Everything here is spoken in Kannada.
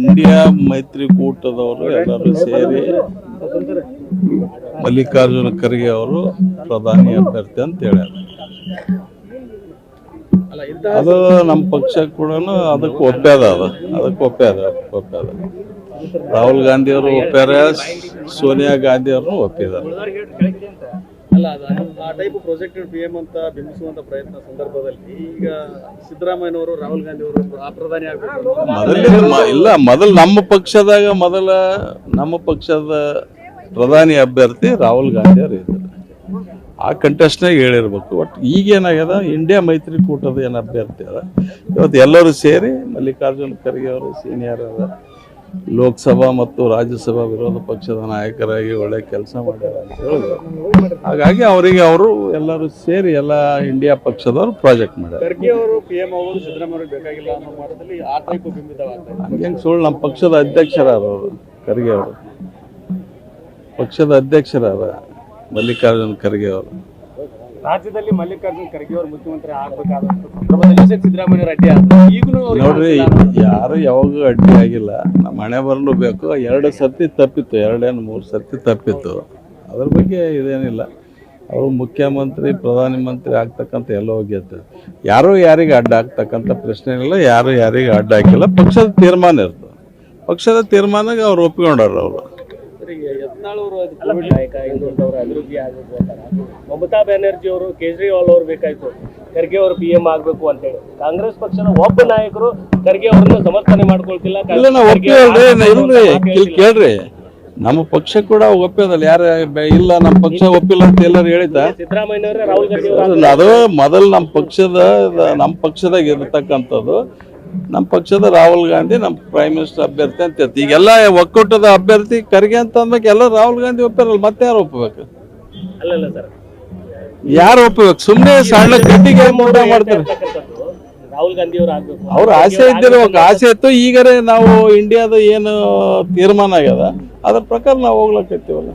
ಇಂಡಿಯಾ ಮೈತ್ರಿಕೂಟದವರು ಎಲ್ಲರೂ ಸೇರಿ ಮಲ್ಲಿಕಾರ್ಜುನ ಖರ್ಗೆ ಅವರು ಪ್ರಧಾನಿ ಅಭ್ಯರ್ಥಿ ಅಂತ ಹೇಳ್ಯಾರ. ಅದು ನಮ್ಮ ಪಕ್ಷ ಕೂಡ ಅದಕ್ಕೆ ಒಪ್ಪ್ಯದ ಅದು. ಅದಕ್ಕೆ ಒಪ್ಪ್ಯಾದ ಒಪ್ಪ್ಯಾದ ರಾಹುಲ್ ಗಾಂಧಿ ಅವರು ಒಪ್ಪ್ಯಾರ ಸೋನಿಯಾ ಗಾಂಧಿ ಅವರು ಒಪ್ಪಿದ್ದಾರೆ. ಅಲ್ಲ ಆ ಟೈಪ್ ಪ್ರೊಜೆಕ್ಟೆಡ್ ಪಿ ಎಂ ಅಂತ ಬಿಂಬಿಸುವಂತ ಪ್ರಯತ್ನ ಸಂದರ್ಭದಲ್ಲಿ ಈಗ ಸಿದ್ದರಾಮಯ್ಯನವರು, ರಾಹುಲ್ ಗಾಂಧಿ ಅವರು ಆ ಪ್ರಧಾನಿ ಆಗಬೇಕು ಇಲ್ಲ, ಮೊದಲು ನಮ್ಮ ಪಕ್ಷದಾಗ ಮೊದಲ ನಮ್ಮ ಪಕ್ಷದ ಪ್ರಧಾನಿ ಅಭ್ಯರ್ಥಿ ರಾಹುಲ್ ಗಾಂಧಿ ಅವರು ಇದ್ದಾರೆ. ಆ ಕಂಟೆಸ್ಟ್ನಾಗ ಹೇಳಿರ್ಬೇಕು. ಬಟ್ ಈಗೇನಾಗ್ಯದ ಇಂಡಿಯಾ ಮೈತ್ರಿಕೂಟದ ಏನು ಅಭ್ಯರ್ಥಿ ಅದ? ಇವತ್ತು ಎಲ್ಲರೂ ಸೇರಿ ಮಲ್ಲಿಕಾರ್ಜುನ್ ಖರ್ಗೆ ಅವರು ಸೀನಿಯರ್ ಅದ. ಲೋಕಸಭಾ ಮತ್ತು ರಾಜ್ಯಸಭಾ ವಿರೋಧ ಪಕ್ಷದ ನಾಯಕರಾಗಿ ಒಳ್ಳೆ ಕೆಲಸ ಮಾಡ್ಯಾರ ಅಂತ ಹೇಳಿದ್ರು ಹಾಗಾಗಿ ಅವರಿಗೆ ಅವರು ಎಲ್ಲರೂ ಸೇರಿ ಎಲ್ಲ ಇಂಡಿಯಾ ಪಕ್ಷದವರು ಪ್ರಾಜೆಕ್ಟ್ ಮಾಡ್ಯಾರ. ಹಂಗೆ ಸುಳ್ಳು ನಮ್ಮ ಪಕ್ಷದ ಅಧ್ಯಕ್ಷರಾದ ಅವರು ಖರ್ಗೆ ಅವರು. ಪಕ್ಷದ ಅಧ್ಯಕ್ಷರಾದ ಮಲ್ಲಿಕಾರ್ಜುನ ಖರ್ಗೆ ಅವರು. ರಾಜ್ಯದಲ್ಲಿ ಮಲ್ಲಿಕಾರ್ಜುನ್ ಖರ್ಗೆ ಅವರು ಮುಖ್ಯಮಂತ್ರಿ ಆಗ್ಬೇಕಾದಂತ ಸಂದರ್ಭದಲ್ಲಿ ಸಿದ್ದರಾಮಯ್ಯ ರೆಡ್ಡಿ ಆದ್ರು. ಈಗಲೂ ನೋಡ್ರಿ ಯಾರು ಯಾವಾಗೂ ಅಡ್ಡಿ ಆಗಿಲ್ಲ. ನಮ್ಮ ಹಣೆ ಬರಲು ಬೇಕು. ಎರಡು ಸರ್ತಿ ತಪ್ಪಿತ್ತು. ಎರಡೇನು ಮೂರು ಸರ್ತಿ ತಪ್ಪಿತ್ತು. ಅದ್ರ ಬಗ್ಗೆ ಇದೇನಿಲ್ಲ. ಅವರು ಮುಖ್ಯಮಂತ್ರಿ ಪ್ರಧಾನ ಮಂತ್ರಿ ಆಗ್ತಕ್ಕಂಥ ಎಲ್ಲ ಹೋಗ್ಯತ್ತೆ ಯಾರು ಯಾರಿಗೆ ಅಡ್ಡ ಆಗ್ತಕ್ಕಂಥ ಪ್ರಶ್ನೆ ಇಲ್ಲ ಯಾರು ಯಾರಿಗೆ ಅಡ್ಡ ಹಾಕಿಲ್ಲ. ಪಕ್ಷದ ತೀರ್ಮಾನ ಇರ್ತದೆ ಪಕ್ಷದ ತೀರ್ಮಾನಕ್ಕೆ ಅವ್ರು ಒಪ್ಕೊಂಡಾರ ಅವರು. ಕೋವಿಡ್ ನಾಯಕ ಅಭಿವೃದ್ಧಿ ಆಗಬೇಕು ಮಮತಾ ಬ್ಯಾನರ್ಜಿ ಅವರು ಕೇಜ್ರಿವಾಲ್ ಅವರು ಬೇಕಾಯ್ತು. ಖರ್ಗೆ ಅವರು ಪಿ ಎಂ ಆಗ್ಬೇಕು ಅಂತ ಹೇಳಿ. ಕಾಂಗ್ರೆಸ್ ಪಕ್ಷದ ಒಬ್ಬ ನಾಯಕರು ಖರ್ಗೆ ಅವರನ್ನ ಸಮರ್ಥನೆ ಮಾಡ್ಕೊಳ್ತಿಲ್ಲ. ಕೇಳ್ರಿ. ನಮ್ಮ ಪಕ್ಷ ಕೂಡ ಒಪ್ಪಿದಲ್ಲ ಯಾರ ಇಲ್ಲ ನಮ್ಮ ಪಕ್ಷ ಒಪ್ಪಿಲ್ಲ ಅಂತ ಎಲ್ಲರೂ ಹೇಳಿದ್ದ. ಸಿದ್ದರಾಮಯ್ಯ ರಾಹುಲ್ ಅದು ಮೊದಲು ನಮ್ಮ ಪಕ್ಷದ ನಮ್ಮ ಪಕ್ಷದಾಗ ಇರತಕ್ಕಂಥದ್ದು ನಮ್ಮ ಪಕ್ಷದ ರಾಹುಲ್ ಗಾಂಧಿ ನಮ್ಮ ಪ್ರೈಮ್ ಮಿನಿಸ್ಟರ್ ಅಭ್ಯರ್ಥಿ ಅಂತ ಹೇಳ್ತೀವಿ ಈಗೆಲ್ಲ ಒಕ್ಕೂಟದ ಅಭ್ಯರ್ಥಿ ಖರ್ಗೆ ಅಂತ ಅಂದ್ಬೇಕು ಎಲ್ಲ ರಾಹುಲ್ ಗಾಂಧಿ ಒಪ್ಪಿರಲ್ಲ ಮತ್ತೆ ಯಾರು ಒಪ್ಪಬೇಕು? ಯಾರು ಒಪ್ಪಬೇಕು? ಸುಮ್ಮನೆ ಸಣ್ಣ ಕಟ್ಟಿಗೆ ಮೂಟ ಮಾಡ್ತಾರೆ. ಅವರು ಆಸೆ ಇದ್ದಿರ್ಬೇಕು ಆಸೆ ಇತ್ತು ಈಗರೇ ನಾವು ಇಂಡಿಯಾದ ಏನು ತೀರ್ಮಾನ ಆಗ್ಯದ ಅದ್ರ ಪ್ರಕಾರ ನಾವು ಹೋಗ್ಲಕ್ಕತ್ತೀವಲ್ಲ